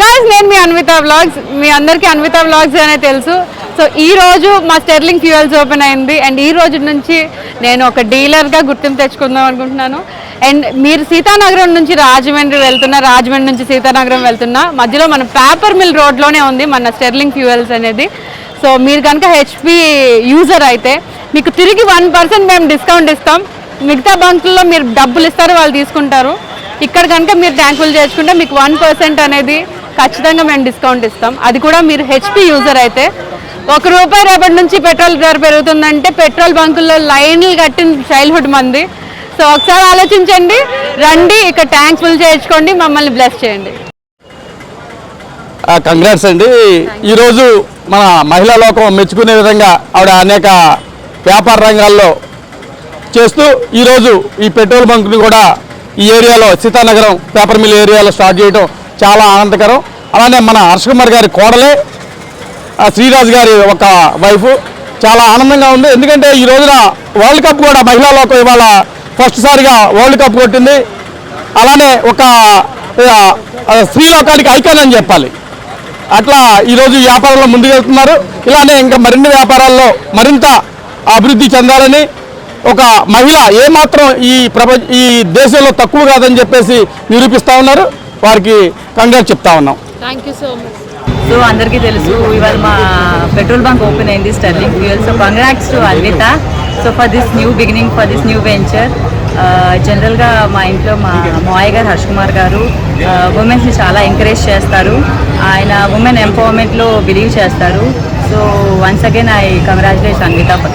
Guys నేను మీ Anvitha vlogs మీ అందరికీ Anvitha vlogs అనే తెలుసు. సో ఈ రోజు మా స్టెర్లింగ్ ఫ్యూయల్స్ ఓపెన్ అయింది. అండ్ ఈ రోజు నుంచి నేను ఒక డీలర్గా గుర్తింపు తెచ్చుకుందాం అనుకుంటున్నాను. అండ్ మీరు సీతానగరం నుంచి రాజమండ్రి వెళ్తున్నా రాజమండ్రి నుంచి సీతానగరం వెళ్తున్నా మధ్యలో మన పేపర్ మిల్ రోడ్లోనే ఉంది మన స్టెర్లింగ్ ఫ్యూయల్స్ అనేది. సో మీరు కనుక హెచ్పి యూజర్ అయితే మీకు తిరిగి వన్ పర్సెంట్ మేము డిస్కౌంట్ ఇస్తాం. మిగతా బంకుల్లో మీరు డబ్బులు ఇస్తారు వాళ్ళు తీసుకుంటారు. ఇక్కడ కనుక మీరు ట్యాంకులు చేసుకుంటే మీకు వన్ పర్సెంట్ అనేది ఖచ్చితంగా మేము డిస్కౌంట్ ఇస్తాం. అది కూడా మీరు హెచ్పి యూజర్ అయితే ఒక రూపాయి రేపటి నుంచి పెట్రోల్ ధర పెరుగుతుందంటే పెట్రోల్ బంకుల్లో లైన్లు కట్టిన చైల్డ్హుడ్ మంది. సో ఒకసారి ఆలోచించండి రండి ఇక్కడ ట్యాంక్ ఫుల్ చేయించుకోండి మమ్మల్ని బ్లెస్ చేయండి. కంగ్రాట్స్ అండి. ఈరోజు మన మహిళా లోకం మెచ్చుకునే విధంగా ఆవిడ అనేక వ్యాపార రంగాల్లో చేస్తూ ఈరోజు ఈ పెట్రోల్ బంక్ని కూడా ఈ ఏరియాలో సీతానగరం పేపర్ మిల్ ఏరియాలో స్టార్ట్ చేయడం చాలా ఆనందకరం. అలానే మన హర్ష కుమార్ గారి కోడలే శ్రీరాజు గారి ఒక వైఫ్. చాలా ఆనందంగా ఉంది. ఎందుకంటే ఈ రోజున వరల్డ్ కప్ కూడా మహిళా లోకం ఇవాళ ఫస్ట్ సారిగా వరల్డ్ కప్ కొట్టింది. అలానే ఒక స్త్రీలోకానికి స్త్రీ లోకానికి ఐకాన్ అని చెప్పాలి. అట్లా ఈరోజు వ్యాపారంలో ముందుకెళ్తున్నారు. ఇలానే ఇంకా మరిన్ని వ్యాపారాల్లో మరింత అభివృద్ధి చెందాలని ఒక మహిళ ఏమాత్రం ఈ ప్రపంచ ఈ దేశంలో తక్కువ కాదని చెప్పేసి నిరూపిస్తా ఉన్నారు. వారికి కంగ్రాట్ చెప్తా ఉన్నాం. Thank you so much so అందరికీ తెలుసు ఇవాళ మా పెట్రోల్ బంక్ ఓపెన్ అయింది sterling fuel. So congrats to Anvitha so for this new beginning for this new venture జనరల్గా మా ఇంట్లో మా మాయ గారు హర్ష్ కుమార్ గారు ఉమెన్స్ని చాలా ఎంకరేజ్ చేస్తారు. ఆయన ఉమెన్ ఎంపవర్మెంట్లో బిలీవ్ చేస్తారు. So once again I congratulate Anvitha for